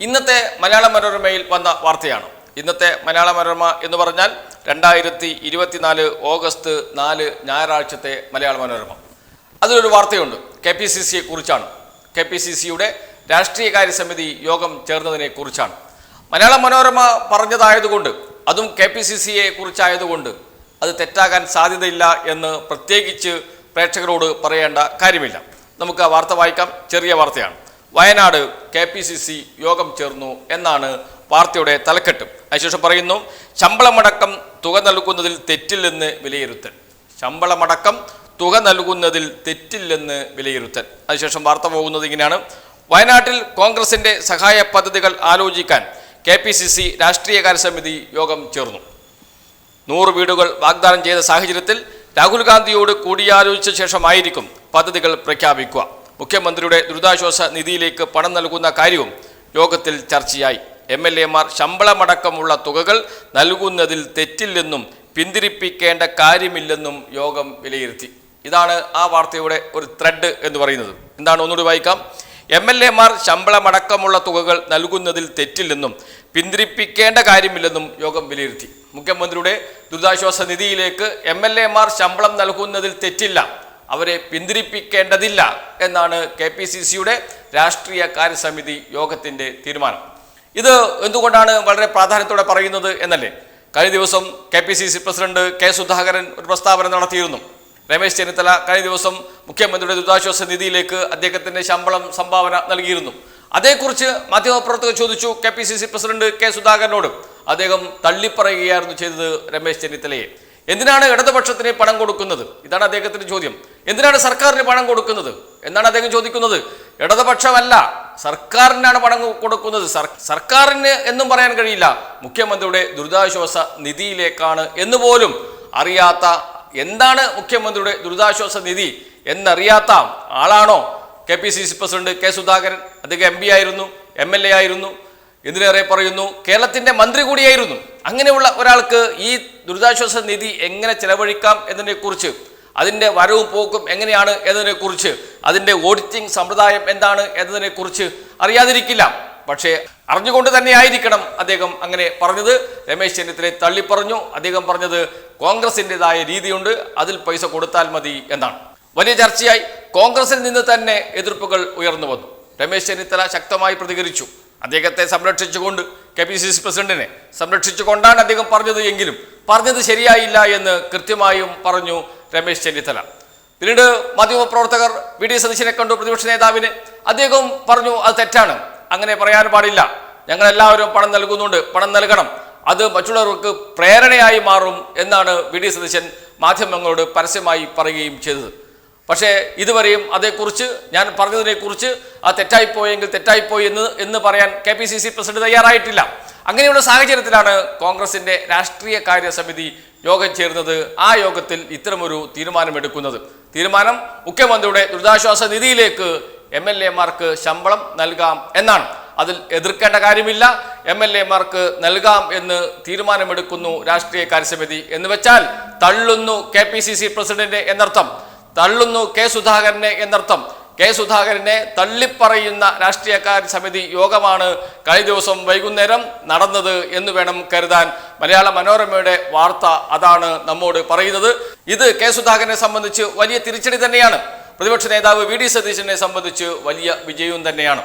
ഇന്നത്തെ മലയാള മനോരമയിൽ വന്ന വാർത്തയാണ്. ഇന്നത്തെ മലയാള മനോരമ എന്ന് പറഞ്ഞാൽ രണ്ടായിരത്തി ഇരുപത്തിനാല് ഓഗസ്റ്റ് നാല് ഞായറാഴ്ചത്തെ മലയാള മനോരമ. അതിലൊരു വാർത്തയുണ്ട്. കെ പി സി സിയെ കുറിച്ചാണ്. കെ പി സി സിയുടെ രാഷ്ട്രീയകാര്യ സമിതി യോഗം ചേർന്നതിനെ കുറിച്ചാണ്. മലയാള മനോരമ പറഞ്ഞതായതുകൊണ്ട് അതും കെ പി സി സിയെ കുറിച്ചായതുകൊണ്ട് അത് തെറ്റാകാൻ സാധ്യതയില്ല എന്ന് പ്രത്യേകിച്ച് പ്രേക്ഷകരോട് പറയേണ്ട കാര്യമില്ല. നമുക്ക് ആ വാർത്ത വായിക്കാം. ചെറിയ വാർത്തയാണ്. Wayanad K P C C യോഗം ചേർന്നു എന്നാണ് വാർത്തയുടെ തലക്കെട്ട്. അതിനുശേഷം പറയുന്നു ശമ്പളമടക്കം തുക നൽകുന്നതിൽ തെറ്റില്ലെന്ന് വിലയിരുത്തൽ. ശമ്പളമടക്കം തുക നൽകുന്നതിൽ തെറ്റില്ലെന്ന് വിലയിരുത്തൽ. അതിനുശേഷം വാർത്ത പോകുന്നത് ഇങ്ങനെയാണ്. വയനാട്ടിൽ കോൺഗ്രസിന്റെ സഹായ പദ്ധതികൾ ആലോചിക്കാൻ കെ പി സി സി രാഷ്ട്രീയകാര്യ സമിതി യോഗം ചേർന്നു. നൂറ് വീടുകൾ വാഗ്ദാനം ചെയ്ത സാഹചര്യത്തിൽ രാഹുൽ ഗാന്ധിയോട് കൂടിയാലോചിച്ച ശേഷമായിരിക്കും പദ്ധതികൾ പ്രഖ്യാപിക്കുക. മുഖ്യമന്ത്രിയുടെ ദുരിതാശ്വാസ നിധിയിലേക്ക് പണം നൽകുന്ന കാര്യവും യോഗത്തിൽ ചർച്ചയായി. എം എൽ എമാർ ശമ്പളമടക്കമുള്ള തുകകൾ നൽകുന്നതിൽ തെറ്റില്ലെന്നും പിന്തിരിപ്പിക്കേണ്ട കാര്യമില്ലെന്നും യോഗം വിലയിരുത്തി. ഇതാണ് ആ വാർത്തയുടെ ഒരു ത്രെഡ് എന്ന് പറയുന്നത്. എന്താണ്? ഒന്നുകൂടി വായിക്കാം. എം എൽ എമാർ ശമ്പളമടക്കമുള്ള തുകകൾ നൽകുന്നതിൽ തെറ്റില്ലെന്നും പിന്തിരിപ്പിക്കേണ്ട കാര്യമില്ലെന്നും യോഗം വിലയിരുത്തി. മുഖ്യമന്ത്രിയുടെ ദുരിതാശ്വാസ നിധിയിലേക്ക് എം എൽ എമാർ ശമ്പളം നൽകുന്നതിൽ തെറ്റില്ല. അവരെ പിന്തിരിപ്പിക്കേണ്ടതില്ല എന്നാണ് കെ പി സി സിയുടെ രാഷ്ട്രീയ കാര്യസമിതി യോഗത്തിന്റെ തീരുമാനം. ഇത് എന്തുകൊണ്ടാണ് വളരെ പ്രാധാന്യത്തോടെ പറയുന്നത് എന്നല്ലേ? കഴിഞ്ഞ ദിവസം K P C C president K Sudhakaran ഒരു പ്രസ്താവന നടത്തിയിരുന്നു. രമേശ് ചെന്നിത്തല കഴിഞ്ഞ ദിവസം മുഖ്യമന്ത്രിയുടെ ദുരിതാശ്വാസ നിധിയിലേക്ക് അദ്ദേഹത്തിന്റെ ശമ്പളം സംഭാവന നൽകിയിരുന്നു. അതേക്കുറിച്ച് മാധ്യമപ്രവർത്തകർ ചോദിച്ചു K P C C president K സുധാകരനോട്. അദ്ദേഹം തള്ളിപ്പറയുകയായിരുന്നു ചെയ്തത് രമേശ് ചെന്നിത്തലയെ. എന്തിനാണ് ഇടതുപക്ഷത്തിന് പണം കൊടുക്കുന്നത്? ഇതാണ് അദ്ദേഹത്തിന്റെ ചോദ്യം. എന്തിനാണ് സർക്കാരിന് പണം കൊടുക്കുന്നത്? എന്നാണ് അദ്ദേഹം ചോദിക്കുന്നത്. ഇടതുപക്ഷമല്ല സർക്കാരിനാണ് പണം കൊടുക്കുന്നത്. സർ- സർക്കാരിന് എന്നും പറയാൻ കഴിയില്ല. മുഖ്യമന്ത്രിയുടെ ദുരിതാശ്വാസ നിധിയിലേക്കാണ് എന്ന് പോലും അറിയാത്ത എന്താണ് മുഖ്യമന്ത്രിയുടെ ദുരിതാശ്വാസ നിധി എന്നറിയാത്ത ആളാണോ K P C C president K Sudhakaran? അദ്ദേഹം എം പി ആയിരുന്നു എം എൽ എ ആയിരുന്നു. എന്തിനേറെ പറയുന്നു കേരളത്തിന്റെ മന്ത്രി കൂടിയായിരുന്നു. അങ്ങനെയുള്ള ഒരാൾക്ക് ഈ ദുരിതാശ്വാസ നിധി എങ്ങനെ ചെലവഴിക്കാം എന്നതിനെക്കുറിച്ച് അതിന്റെ വരവും പോക്കും എങ്ങനെയാണ് എന്നതിനെക്കുറിച്ച് അതിന്റെ ഓഡിറ്റിംഗ് സമ്പ്രദായം എന്താണ് എന്നതിനെക്കുറിച്ച് അറിയാതിരിക്കില്ല. പക്ഷേ അറിഞ്ഞുകൊണ്ട് തന്നെ ആയിരിക്കണം അദ്ദേഹം അങ്ങനെ പറഞ്ഞത്. രമേശ് ചെന്നിത്തലയെ തള്ളിപ്പറഞ്ഞു. അദ്ദേഹം പറഞ്ഞത് കോൺഗ്രസിന്റെതായ രീതിയുണ്ട് അതിൽ പൈസ കൊടുത്താൽ മതി എന്നാണ്. വലിയ ചർച്ചയായി. കോൺഗ്രസിൽ നിന്ന് തന്നെ എതിർപ്പുകൾ ഉയർന്നു വന്നു. രമേശ് ചെന്നിത്തല ശക്തമായി പ്രതികരിച്ചു. അദ്ദേഹത്തെ സംരക്ഷിച്ചുകൊണ്ട് കെ പി സി സി പ്രസിഡന്റിനെ സംരക്ഷിച്ചുകൊണ്ടാണ് അദ്ദേഹം പറഞ്ഞത് എങ്കിലും പറഞ്ഞത് ശരിയായില്ല എന്ന് കൃത്യമായും പറഞ്ഞു രമേശ് ചെന്നിത്തല. പിന്നീട് മാധ്യമ പ്രവർത്തകർ വി ഡി സതീശനെ കണ്ടു പ്രതിപക്ഷ നേതാവിന്. അദ്ദേഹം പറഞ്ഞു അത് തെറ്റാണ്. അങ്ങനെ പറയാൻ പാടില്ല. ഞങ്ങൾ എല്ലാവരും പണം നൽകുന്നുണ്ട്. പണം നൽകണം. അത് മറ്റുള്ളവർക്ക് പ്രേരണയായി മാറും എന്നാണ് വി ഡി സതീശൻ മാധ്യമങ്ങളോട് പരസ്യമായി പറയുകയും ചെയ്തത്. പക്ഷേ ഇതുവരെയും അതേക്കുറിച്ച് ഞാൻ പറഞ്ഞതിനെക്കുറിച്ച് ആ തെറ്റായിപ്പോയെങ്കിൽ തെറ്റായിപ്പോയി എന്ന് എന്ന് പറയാൻ K P C C president തയ്യാറായിട്ടില്ല. അങ്ങനെയുള്ള സാഹചര്യത്തിലാണ് കോൺഗ്രസിന്റെ രാഷ്ട്രീയ കാര്യ സമിതി യോഗം ചേരുന്നത് ആ യോഗത്തിൽ ഇത്തരമൊരു തീരുമാനമെടുക്കുന്നത്. തീരുമാനം മുഖ്യമന്ത്രിയുടെ ദുരിതാശ്വാസ നിധിയിലേക്ക് എം എൽ എമാർക്ക് ശമ്പളം നൽകാം എന്നാണ്. അതിൽ എതിർക്കേണ്ട കാര്യമില്ല. എം എൽ എമാർക്ക് നൽകാം എന്ന് തീരുമാനമെടുക്കുന്നു രാഷ്ട്രീയ കാര്യസമിതി എന്ന് വെച്ചാൽ തള്ളുന്നു K P C C president എന്നർത്ഥം. തള്ളുന്നു കെ സുധാകരനെ എന്നർത്ഥം. കെ സുധാകരനെ തള്ളിപ്പറയുന്ന രാഷ്ട്രീയക്കാർ സമിതി യോഗമാണ് കഴിഞ്ഞ ദിവസം വൈകുന്നേരം നടന്നത് എന്ന് വേണം കരുതാൻ. മലയാള മനോരമയുടെ വാർത്ത അതാണ് നമ്മോട് പറയുന്നത്. ഇത് കെ സുധാകരനെ സംബന്ധിച്ച് വലിയ തിരിച്ചടി തന്നെയാണ്. പ്രതിപക്ഷ നേതാവ് വി ഡി സതീശനെ സംബന്ധിച്ച് വലിയ വിജയവും തന്നെയാണ്.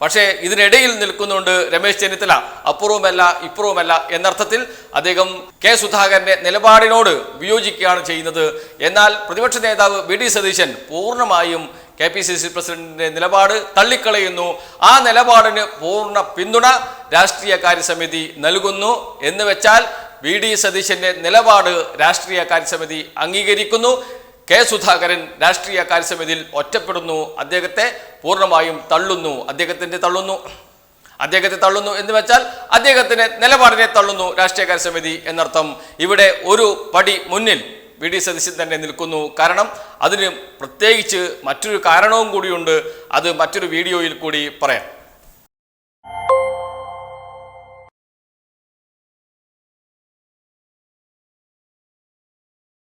പക്ഷേ ഇതിനിടയിൽ നിൽക്കുന്നുണ്ട് രമേശ് ചെന്നിത്തല. അപ്പുറവുമല്ല ഇപ്പുറവുമല്ല എന്നർത്ഥത്തിൽ അദ്ദേഹം കെ സുധാകരന്റെ നിലപാടിനോട് വിയോജിക്കുകയാണ് ചെയ്യുന്നത്. എന്നാൽ പ്രതിപക്ഷ നേതാവ് വി ഡി സതീശൻ പൂർണമായും കെ പി സി സി പ്രസിഡന്റിന്റെ നിലപാട് തള്ളിക്കളയുന്നു. ആ നിലപാടിന് പൂർണ പിന്തുണ രാഷ്ട്രീയ കാര്യസമിതി നൽകുന്നു. എന്ന് വെച്ചാൽ വി ഡി സതീശന്റെ നിലപാട് രാഷ്ട്രീയ കാര്യസമിതി അംഗീകരിക്കുന്നു. കെ സുധാകരൻ രാഷ്ട്രീയ കാര്യസമിതിയിൽ ഒറ്റപ്പെടുന്നു. അദ്ദേഹത്തെ പൂർണമായും തള്ളുന്നു. അദ്ദേഹത്തിന്റെ തള്ളുന്നു. അദ്ദേഹത്തെ തള്ളുന്നു എന്ന് വെച്ചാൽ അദ്ദേഹത്തിന്റെ നിലപാടിനെ തള്ളുന്നു രാഷ്ട്രീയകാര്യ സമിതി എന്നർത്ഥം. ഇവിടെ ഒരു പടി മുന്നിൽ വി ഡി സതീശൻ തന്നെ നിൽക്കുന്നു. കാരണം അതിന് പ്രത്യേകിച്ച് മറ്റൊരു കാരണവും കൂടിയുണ്ട്. അത് മറ്റൊരു വീഡിയോയിൽ കൂടി പറയാം.